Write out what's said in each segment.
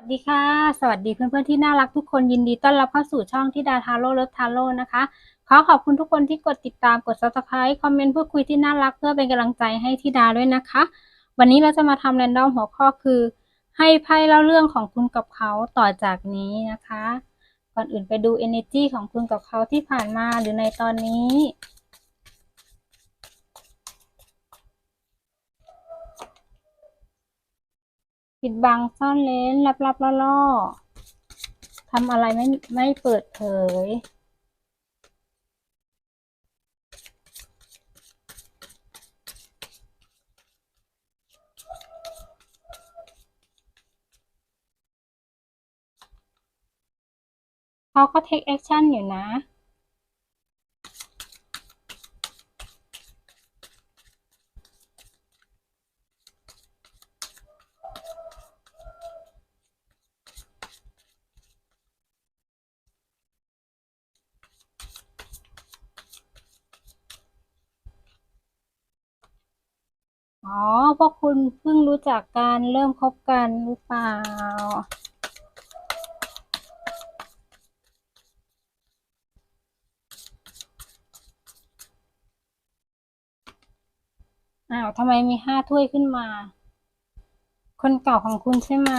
สวัสดีค่ะ สวัสดีเพื่อนๆที่น่ารักทุกคนยินดีต้อนรับเข้าสู่ช่องที่ดาทาโร่เลิฟทาโร่นะคะ ขอขอบคุณทุกคนที่กดติดตามกด subscribe คอมเมนต์พูดคุยที่น่ารักเพื่อเป็นกำลังใจให้ที่ดาด้วยนะคะ วันนี้เราจะมาทำแรนดอมหัวข้อคือ ให้ไพ่เล่าเรื่องของคุณกับเขาต่อจากนี้นะคะ ก่อนอื่นไปดู energy ของคุณกับเขาที่ผ่านมาหรือในตอนนี้ ปิดบังซ่อนเร้นลับๆล่อๆทำอะไรไม่ไม่เปิดเผย เขาก็ take action อยู่นะ อ๋อ พวกคุณเพิ่งรู้จักกันเริ่มคบกันหรือเปล่า อ้าวทำไมมีห้าถ้วยขึ้นมา คนเก่าของคุณใช่ไหม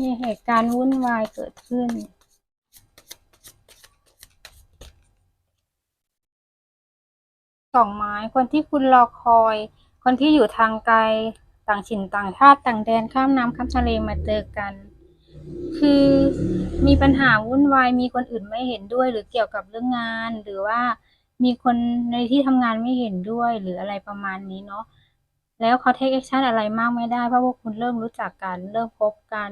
มีเหตุการณ์วุ่นวายเกิดขึ้น สองไม้คนที่คุณรอคอย คนที่อยู่ทางไกล ต่างถิ่นต่างชาติต่างแดนข้ามน้ำข้ามทะเลมาเจอกัน คือมีปัญหาวุ่นวายมีคนอื่นไม่เห็นด้วย หรือเกี่ยวกับเรื่องงาน หรือว่ามีคนในที่ทำงานไม่เห็นด้วยหรืออะไรประมาณนี้เนาะแล้วเขา take action อะไรมากไม่ได้ เพราะว่าคุณเริ่มรู้จักกัน เริ่มคบกัน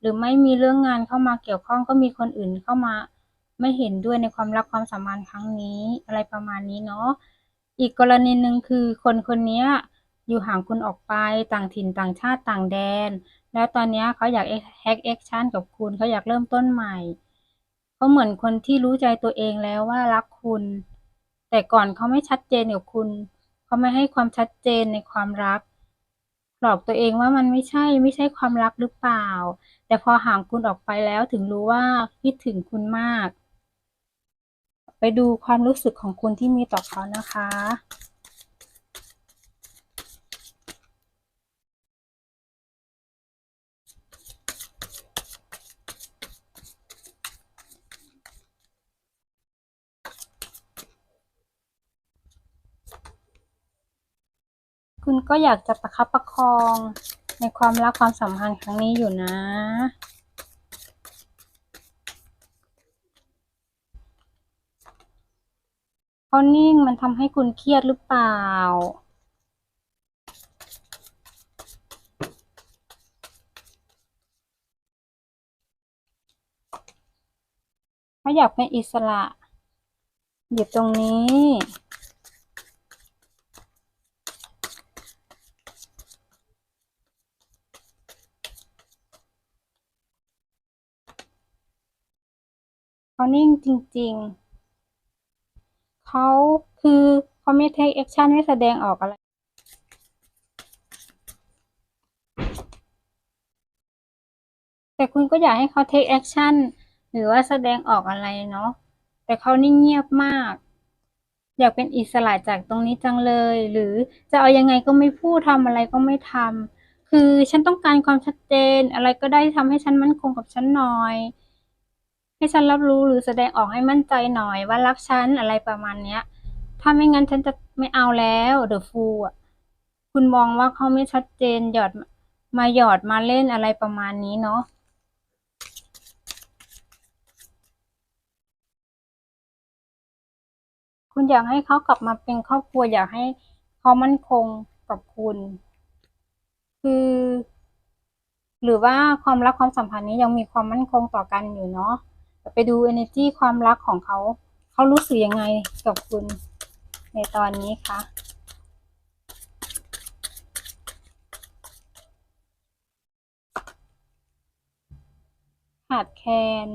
หรือไม่มีเรื่องงานเข้ามาเกี่ยวข้องก็มีคนอื่นเข้ามา ไม่เห็นด้วยในความรักความสัมพันธ์ครั้งนี้ อะไรประมาณนี้เนาะอีกกรณีหนึ่งคือคนคนนี้อยู่ห่างคุณออกไปต่างถิ่นต่างชาติต่างแดน แล้วตอนนี้เขาอยาก take action กับคุณเขาอยากเริ่มต้นใหม่เขาเหมือนคนที่รู้ใจตัวเองแล้วว่ารักคุณ แต่ก่อนเขาไม่ชัดเจนกับคุณเขาไม่ให้ความชัดเจนในความรักหลอกตัวเองว่ามันไม่ใช่ไม่ใช่ความรักหรือเปล่า แต่พอห่างคุณออกไปแล้วถึงรู้ว่าคิดถึงคุณมาก ไปดูความรู้สึกของคุณที่มีต่อเขานะคะ คุณก็อยากจะประคับประคอง ในความรักความสัมพันธ์ครั้งนี้อยู่นะ เขานิ่งมันทำให้คุณเครียดหรือเปล่า เขาอยากเป็นอิสระอยู่ตรงนี้ นิ่งจริง ๆ เขาคือเขาไม่ take action ไม่แสดงออกอะไร แต่คุณก็อยากให้เขา take action หรือว่าแสดงออกอะไรเนาะ แต่เขานิ่งเงียบมาก อยากเป็นอิสระจากตรงนี้จังเลย หรือจะเอายังไงก็ไม่พูดทำอะไรก็ไม่ทำคือฉันต้องการความชัดเจนอะไรก็ได้ที่ทำให้ฉันมั่นคงกับฉันหน่อย ให้ฉันรับรู้หรือแสดงออกให้มั่นใจหน่อยว่ารักฉันอะไรประมาณเนี้ย ถ้าไม่งั้นฉันจะไม่เอาแล้วเดอะฟูอะคุณมองว่าเขาไม่ชัดเจนหยอดมาหยอดมาเล่นอะไรประมาณนี้เนาะคุณอยากให้เขากลับมาเป็นครอบครัวอยากให้เขามั่นคงกับคุณ คือ หรือว่าความรักความสัมพันธ์นี้ยังมีความมั่นคงต่อกันอยู่เนาะ ไปดู energy ความรักของเขา เขารู้สึกยังไงกับคุณในตอนนี้คะขาดแคลน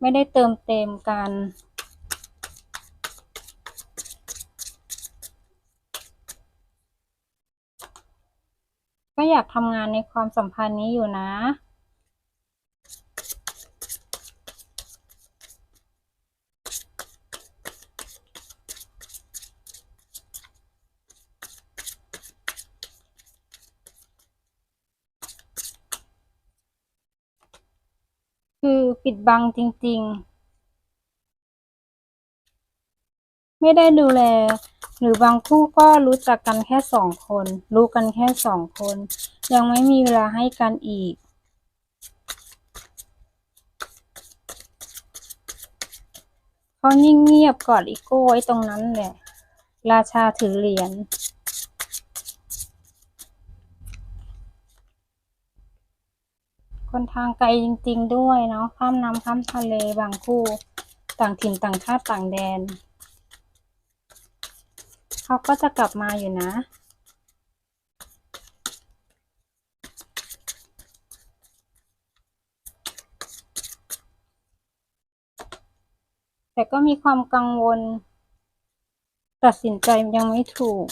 ไม่ได้เติมเต็มกันก็อยากทำงานในความสัมพันธ์นี้อยู่นะ คือ ปิดบังจริง ๆ ไม่ได้ดูแล หรือบางคู่ก็รู้จักกันแค่สองคน รู้กันแค่สองคน ยังไม่มีเวลาให้กันอีกเขานิ่งเงียบกอดอีโก้ไว้ตรงนั้นแหละ ราชาถือเหรียญ คน ทางไกลจริง ๆ ด้วยเนาะข้ามน้ำข้ามทะเลบางคู่ ต่างถิ่นต่างชาติต่างแดน เขาก็จะกลับมาอยู่นะ แต่ก็มีความกังวล ตัดสินใจยังไม่ถูก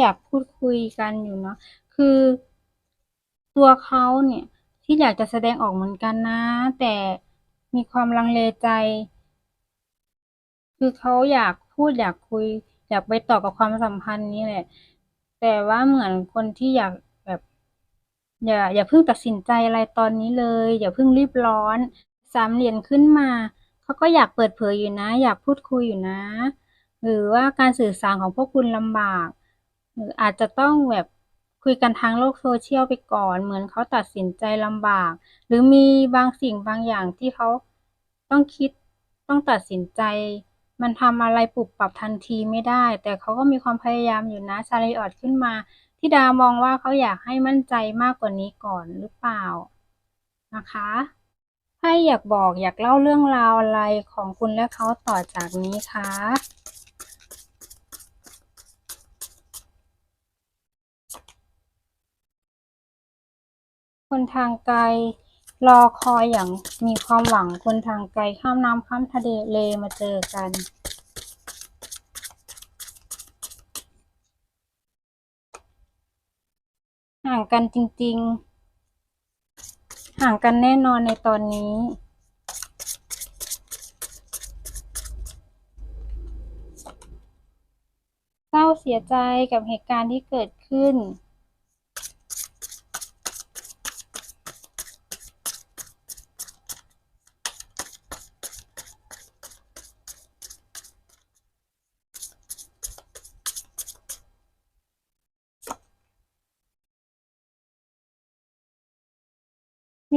อยากพูดคุยกันอยู่เนาะคือ ตัวเขาเนี่ย ที่อยากจะแสดงออกเหมือนกันนะ แต่มีความลังเลใจ คือเขาอยากพูดอยากคุย อยากไปต่อกับความสัมพันธ์นี้แหละ แต่ว่าเหมือนคนที่อยากแบบ อย่า อย่าเพิ่งตัดสินใจอะไรตอนนี้เลย อย่าเพิ่งรีบร้อน สามเหรียญขึ้นมาเขาก็อยากเปิดเผยอยู่นะ อยากพูดคุยอยู่นะ หรือว่าการสื่อสารของพวกคุณลำบาก หรืออาจจะต้องแบบคุยกันทางโลกโซเชียลไปก่อน เหมือนเขาตัดสินใจลำบาก หรือมีบางสิ่งบางอย่างที่เขาต้องคิดต้องตัดสินใจ มันทำอะไรปุบปรับทันทีไม่ได้ แต่เขาก็มีความพยายามอยู่นะชาลีออตขึ้นมาที่ดามองว่าเขาอยากให้มั่นใจมากกว่านี้ก่อนหรือเปล่านะคะไพ่อยากบอกอยากเล่าเรื่องราวอะไรของคุณและเขาต่อจากนี้คะ คนทางไกล รอคอยอย่างมีความหวังคนทางไกลข้ามน้ำข้ามทะเลมาเจอกัน ห่างกันจริง ๆ ห่างกันแน่นอนในตอนนี้เศร้าเสียใจกับเหตุการณ์ที่เกิดขึ้น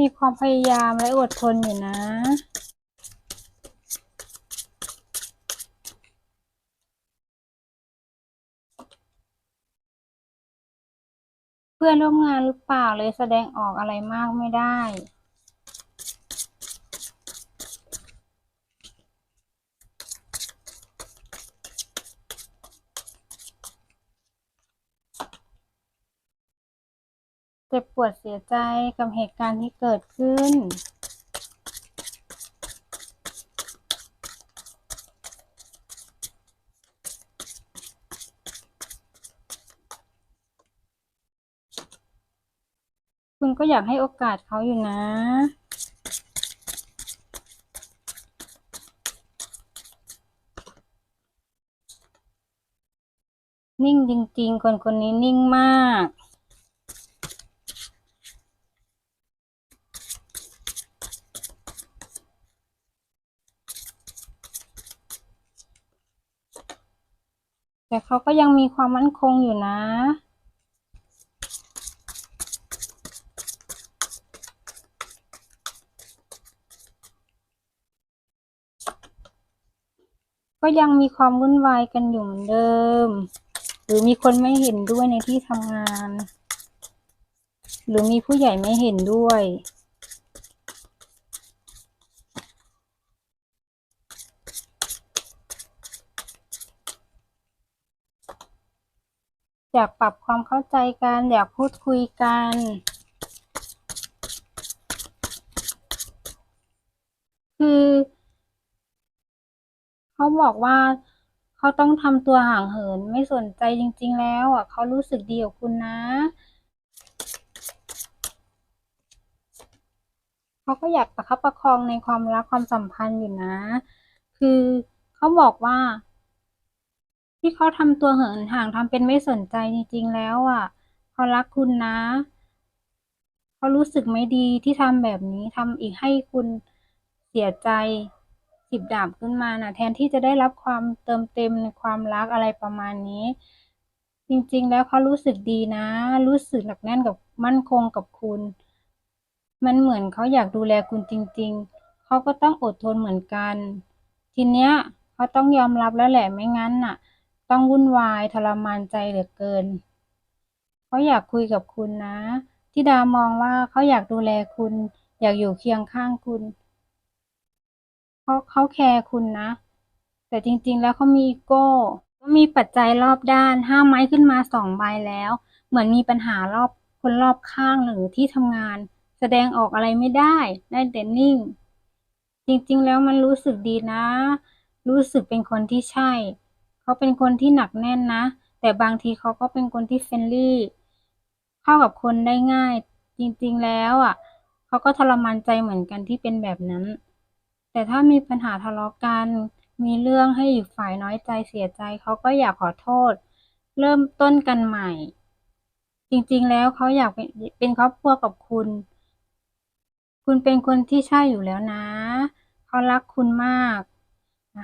มีความพยายามและอดทนอยู่นะ เพื่อนร่วมงานหรือเปล่าเลยแสดงออกอะไรมากไม่ได้ เจ็บปวดเสียใจกับเหตุการณ์ที่เกิดขึ้น คุณก็อยากให้โอกาสเขาอยู่นะนิ่งจริง ๆ คนคนนี้นิ่งมาก แต่เขาก็ยังมีความมั่นคงอยู่นะ ก็ยังมีความวุ่นวายกันอยู่เหมือนเดิม หรือมีคนไม่เห็นด้วยในที่ทำงาน หรือมีผู้ใหญ่ไม่เห็นด้วย อยากปรับความเข้าใจกัน อยากพูดคุยกัน คือเขาบอกว่าเขาต้องทำตัวห่างเหินไม่สนใจจริง ๆ แล้วอะเขารู้สึกดีกับคุณนะเขาก็อยากประคับประคองในความรักความสัมพันธ์อยู่นะ คือเขาบอกว่า ที่เขาทำตัวเหินห่างทำเป็นไม่สนใจจริงๆแล้วอะเขารักคุณนะเขารู้สึกไม่ดีที่ทำแบบนี้ทำอีกให้คุณเสียใจสิบดาบขึ้นมาน่ะแทนที่จะได้รับความเติมเต็มในความรักอะไรประมาณนี้ จริงๆ แล้วเขารู้สึกดีนะ รู้สึกหนักแน่นกับมั่นคงกับคุณ มันเหมือนเขาอยากดูแลคุณจริง ๆเขาก็ต้องอดทนเหมือนกัน ทีเนี้ยเขาต้องยอมรับแล้วแหละไม่งั้นน่ะ ต้องวุ่นวายทรมานใจเหลือเกิน เขาอยากคุยกับคุณนะธิดามองว่าเขาอยากดูแลคุณ อยากอยู่เคียงข้างคุณเพราะเขาแคร์คุณนะ แต่จริง ๆ แล้วเขามีอีโก้เขามีปัจจัยรอบด้าน5ไม้ขึ้นมา2ใบแล้ว เหมือนมีปัญหารอบคนรอบข้างหรือที่ทำงาน แสดงออกอะไรไม่ได้ได้แต่นิ่ง จริง ๆ แล้วมันรู้สึกดีนะ รู้สึกเป็นคนที่ใช่ เขาเป็นคนที่หนักแน่นนะ แต่บางทีเขาก็เป็นคนที่ friendly เข้ากับคนได้ง่าย จริงๆแล้วอะเขาก็ทรมานใจเหมือนกันที่เป็นแบบนั้น แต่ถ้ามีปัญหาทะเลาะกัน มีเรื่องให้อีกฝ่ายน้อยใจเสียใจ เขาก็อยากขอโทษ เริ่มต้นกันใหม่ จริงๆแล้วเขาอยากเป็นเป็นครอบครัวกับคุณ คุณเป็นคนที่ใช่อยู่แล้วนะ เขารักคุณมาก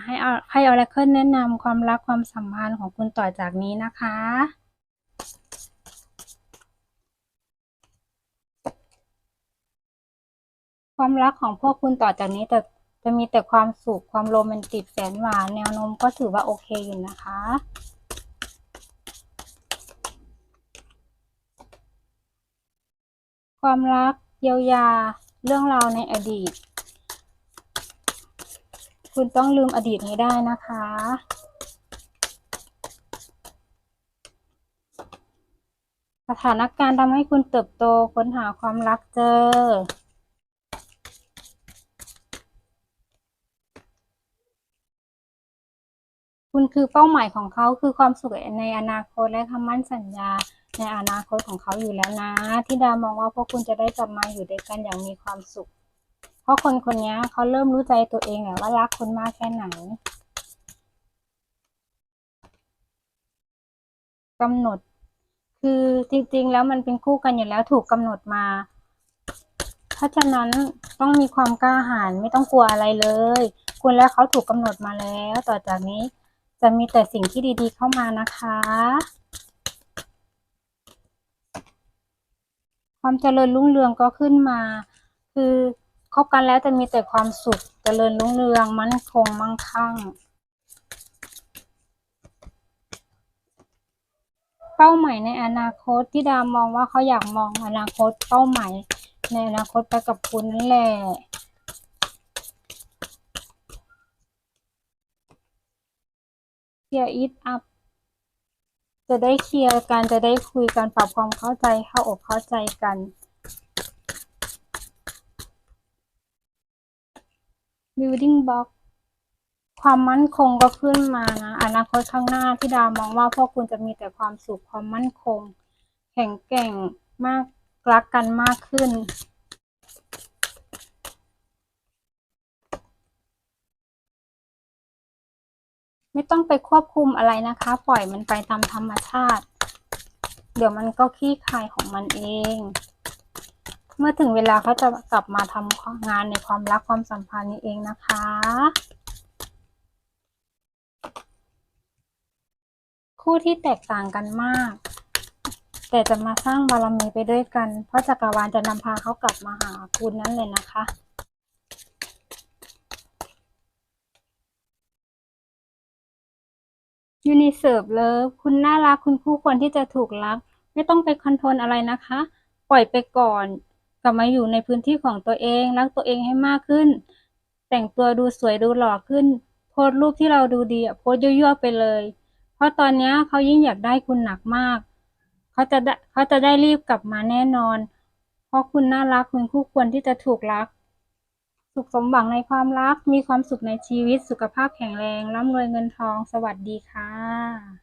ให้อให้ Oracle แนะนำความรักความสัมพันธ์ของคุณต่อจากนี้นะคะ ความรักของพวกคุณต่อจากนี้จะจะมีแต่ความสุขความโรแมนติกแสนหวานแนวโน้มก็ถือว่าโอเคอยู่นะคะ ความรักเยียวยาเรื่องราวในอดีต คุณต้องลืมอดีตให้ได้นะคะ สถานการณ์ทำให้คุณเติบโตค้นหาความรักเจอ คุณคือเป้าหมายของเขาคือความสุขในอนาคตและคำมั่นสัญญาในอนาคตของเขาอยู่แล้วนะธิดามองว่าพวกคุณจะได้กลับมาอยู่ด้วยกันอย่างมีความสุข ราะคนคนนี้เขาเริ่มรู้ใจตัวเองแล้วว่ารักคุณมากแค่ไหนกำหนด คือจริงๆ แล้วมันเป็นคู่กันอยู่แล้วถูกกำหนดมา เพราะฉะนั้นต้องมีความกล้าหาญไม่ต้องกลัวอะไรเลย คุณและเขาถูกกำหนดมาแล้ว ต่อจากนี้จะมีแต่สิ่งที่ดีๆเข้ามานะคะ ความเจริญรุ่งเรืองก็ขึ้นมา คือ คบกันแล้วจะมีแต่ความสุขเจริญรุ่งเรืองมั่นคงมั่งคั่ง เป้าหมายในอนาคตธิดามองว่าเขาอยากมองอนาคตเป้าหมายในอนาคตไปกับคุณนั่นแหละ Clear it up จะได้เคลียร์กันจะได้คุยกันปรับความเข้าใจเข้าอกเข้าใจกัน Building block ความมั่นคงก็ขึ้นมานะอนาคตข้างหน้าธิดาวมองว่าพวกคุณจะมีแต่ความสุขความมั่นคง แข็งแกร่งมากรักกันมากขึ้น ไม่ต้องไปควบคุมอะไรนะคะ ปล่อยมันไปตามธรรมชาติ เดี๋ยวมันก็คลี่คลายของมันเอง เมื่อถึงเวลาเขาจะกลับมาทำงานในความรักความสัมพันธ์นี้เองนะคะ คู่ที่แตกต่างกันมาก แต่จะมาสร้างบารมีไปด้วยกัน เพราะจักรวาลจะนำพาเขากลับมาหาคุณนั่นเลยนะคะ Uniserve Love คุณน่ารักคุณคู่ควรที่จะถูกรัก ไม่ต้องไปคอนโทรลอะไรนะคะ ปล่อยไปก่อน กลับมาอยู่ในพื้นที่ของตัวเองรักตัวเองให้มากขึ้น แต่งตัวดูสวยดูหล่อขึ้น โพสรูปที่เราดูดีอะโพสต์ยั่วๆไปเลย เพราะตอนนี้เขายิ่งอยากได้คุณหนักมาก เขาจะได้เขาจะได้รีบกลับมาแน่นอน เพราะคุณน่ารักคุณคู่ควรที่จะถูกรัก สุขสมหวังในความรัก มีความสุขในชีวิตสุขภาพแข็งแรงร่ำรวยเงินทอง สวัสดีค่ะ